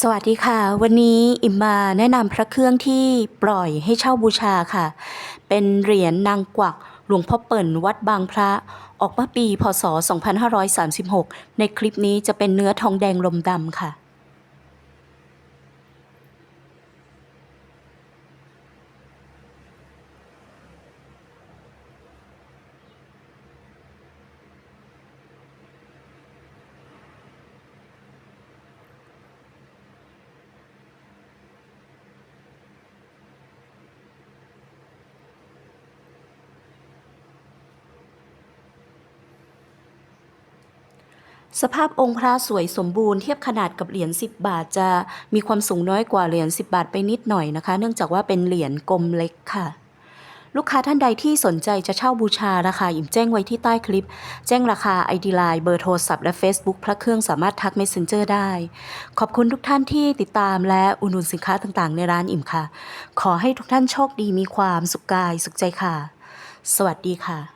สวัสดีค่ะ วันนี้อิมมาแนะนำพระเครื่องที่ปล่อยให้เช่าบูชาค่ะ เป็นเหรียญนางกวักหลวงพ่อเปิ่นวัดบางพระออกมาปี พศ 2536 ในคลิปนี้จะเป็นเนื้อทองแดงลมดำค่ะ สภาพองค์พระสวยสมบูรณ์เทียบขนาดกับเหรียญ10 บาทจะมีความสูงน้อยกว่าเหรียญ10 บาทไปนิดหน่อยนะคะ เนื่องจากว่าเป็นเหรียญกลมเล็กค่ะ ลูกค้าท่านใดที่สนใจจะเช่าบูชาราคาอิ่มแจ้งไว้ที่ใต้คลิป แจ้งราคา ID Line เบอร์โทรศัพท์และ Facebook พระเครื่องสามารถทัก Messenger ได้ ขอบคุณทุกท่านที่ติดตามและอุดหนุนสินค้าต่างๆ ในร้านอิ่มค่ะ ขอให้ทุกท่านโชคดีมีความสุขกายสุขใจค่ะ สวัสดีค่ะ